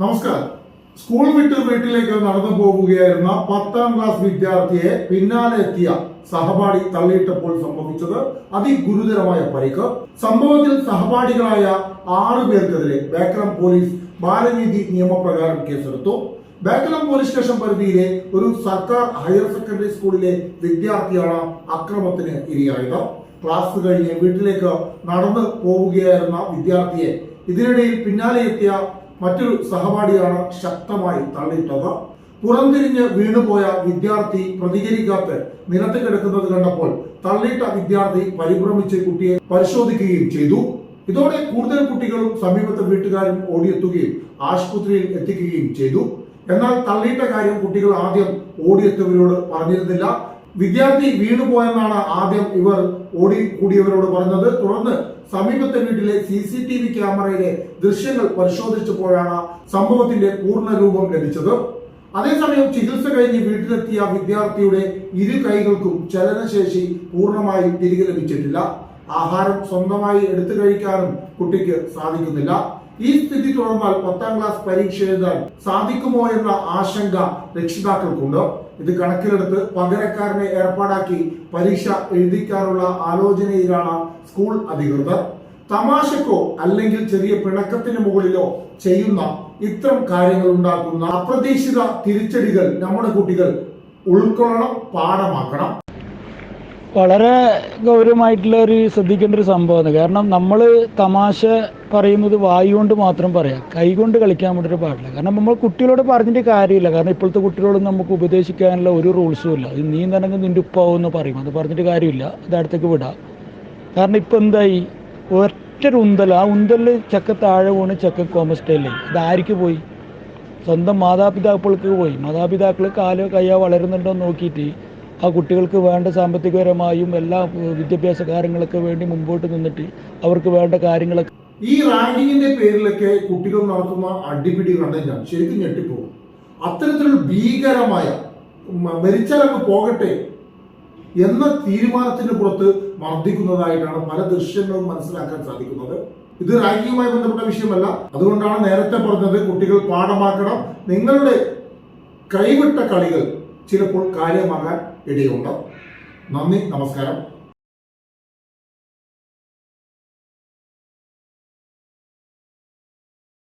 നമസ്കാരം. സ്കൂൾ വിട്ട് വീട്ടിലേക്ക് നടന്നു പോവുകയായിരുന്ന പത്താം ക്ലാസ് വിദ്യാർത്ഥിയെ പിന്നാലെ എത്തിയ സഹപാഠി തള്ളിയിട്ടപ്പോൾ സംഭവിച്ചത് അതിഗുരുതരമായ പരിക്ക്. സംഭവത്തിൽ സഹപാഠികളായ ആറു പേർക്കെതിരെ ബേക്കലം പോലീസ് ബാലനീതി നിയമപ്രകാരം കേസെടുത്തു. ബേക്കലം പോലീസ് സ്റ്റേഷൻ പരിധിയിലെ ഒരു സർക്കാർ ഹയർ സെക്കൻഡറി സ്കൂളിലെ വിദ്യാർത്ഥിയാണ് അക്രമത്തിന് ഇരയായത്. ക്ലാസ് കഴിഞ്ഞ് വീട്ടിലേക്ക് നടന്നു പോവുകയായിരുന്ന വിദ്യാർത്ഥിയെ ഇതിനിടയിൽ പിന്നാലെ എത്തിയ മറ്റൊരു സഹപാഠിയാണ് ശക്തമായി തള്ളിയിട്ടത്. പുറംതിരിഞ്ഞ് വീണുപോയ വിദ്യാർത്ഥി പ്രതികരിക്കാത്ത നിലത്ത് കിടക്കുന്നത് കണ്ടപ്പോൾ തള്ളിയിട്ട വിദ്യാർത്ഥി പരിഭ്രമിച്ച് കുട്ടിയെ പരിശോധിക്കുകയും ചെയ്തു. ഇതോടെ കൂടുതൽ കുട്ടികളും സമീപത്തെ വീട്ടുകാരും ഓടിയെത്തുകയും ആശുപത്രിയിൽ എത്തിക്കുകയും ചെയ്തു. എന്നാൽ തള്ളിയിട്ട കാര്യം കുട്ടികൾ ആദ്യം ഓടിയെത്തിയവരോട് പറഞ്ഞിരുന്നില്ല. വിദ്യാർത്ഥി വീണുപോയെന്നാണ് ആദ്യം ഇവർ ഓടി കൂടിയവരോട് പറഞ്ഞത്. തുടർന്ന് സമീപത്തെ വീട്ടിലെ സി സി ടി വി ക്യാമറയിലെ ദൃശ്യങ്ങൾ പരിശോധിച്ചപ്പോഴാണ് സംഭവത്തിന്റെ പൂർണ രൂപം ലഭിച്ചത്. അതേസമയം ചികിത്സ കഴിഞ്ഞ് വീട്ടിലെത്തിയ വിദ്യാർത്ഥിയുടെ ഇരു കൈകൾക്കും ചലനശേഷി പൂർണമായി തിരികെ ലഭിച്ചിട്ടില്ല. ആഹാരം സ്വന്തമായി എടുത്തു കഴിക്കാനും കുട്ടിക്ക് സാധിക്കുന്നില്ല. ഈ സ്ഥിതി തുടർന്നാൽ പത്താം ക്ലാസ് പരീക്ഷ എഴുതാൻ സാധിക്കുമോ എന്ന ആശങ്ക രക്ഷിതാക്കൾക്കുണ്ട്. ഇത് കണക്കിലെടുത്ത് പകരക്കാരനെ ഏർപ്പാടാക്കി പരീക്ഷ എഴുതിക്കാനുള്ള ആലോചനയിലാണ് സ്കൂൾ അധികൃതർ. തമാശക്കോ അല്ലെങ്കിൽ ചെറിയ പിണക്കത്തിന് മുകളിലോ ചെയ്യുന്ന ഇത്തരം കാര്യങ്ങൾ ഉണ്ടാക്കുന്ന അപ്രതീക്ഷിത തിരിച്ചടികൾ നമ്മുടെ കുട്ടികൾ ഉൾക്കൊള്ളണം പാഠമാക്കണം. വളരെ ഗൗരവമായിട്ടുള്ള ഒരു ശ്രദ്ധിക്കേണ്ട ഒരു സംഭവമാണ്. കാരണം നമ്മൾ തമാശ പറയുന്നത് വായു കൊണ്ട് മാത്രം പറയാം. കൈ കൊണ്ട് കളിക്കാൻ വേണ്ടിയിട്ട് പാടില്ല. കാരണം നമ്മൾ കുട്ടികളോട് പറഞ്ഞിട്ട് കാര്യമില്ല. കാരണം ഇപ്പോഴത്തെ കുട്ടികളോട് നമുക്ക് ഉപദേശിക്കാനുള്ള ഒരു റൂൾസും ഇല്ല. ഇത് നീ തന്നെ നിന്റെ ഉപ്പാവും എന്ന് പറയും. അത് പറഞ്ഞിട്ട് കാര്യമില്ല. അത് അടുത്തേക്ക് വിടാം. കാരണം ഇപ്പം എന്തായി? ഒറ്റ ഒരു ഉന്തൽ. ആ ഉന്തലിൽ ചക്ക താഴെ വീണ് ചക്ക കോമസ്റ്റൈലേ ഇത് ആർക്ക് പോയി? സ്വന്തം മാതാപിതാക്കൾക്ക് പോയി. മാതാപിതാക്കൾ കാലോ കയ്യോ വളരുന്നുണ്ടോ നോക്കിയിട്ട് ആ കുട്ടികൾക്ക് വേണ്ട സാമ്പത്തികപരമായും എല്ലാ വിദ്യാഭ്യാസ കാര്യങ്ങളൊക്കെ വേണ്ടി മുമ്പോട്ട് നിന്നിട്ട് അവർക്ക് വേണ്ട കാര്യങ്ങളൊക്കെ ഈ റാങ്കിങ്ങിന്റെ പേരിലൊക്കെ കുട്ടികൾ നടത്തുന്ന അടിപിടി കണ്ട് ഞാൻ ശരിക്കും ഞെട്ടിപ്പോകും. അത്തരത്തിലുള്ള ഭീകരമായ മരിച്ചാൽ അങ്ങ് പോകട്ടെ എന്ന തീരുമാനത്തിന് പുറത്ത് മർദ്ദിക്കുന്നതായിട്ടാണ് പല ദൃശ്യങ്ങളും മനസ്സിലാക്കാൻ സാധിക്കുന്നത്. ഇത് റാങ്കിങ്ങുമായി ബന്ധപ്പെട്ട വിഷയമല്ല. അതുകൊണ്ടാണ് നേരത്തെ പറഞ്ഞത് കുട്ടികൾ പാഠമാക്കണം. നിങ്ങളുടെ കൈവിട്ട കളികൾ ചിലപ്പോൾ കാര്യമാകാൻ ഇടയുണ്ട്? നന്ദി നമസ്കാരം.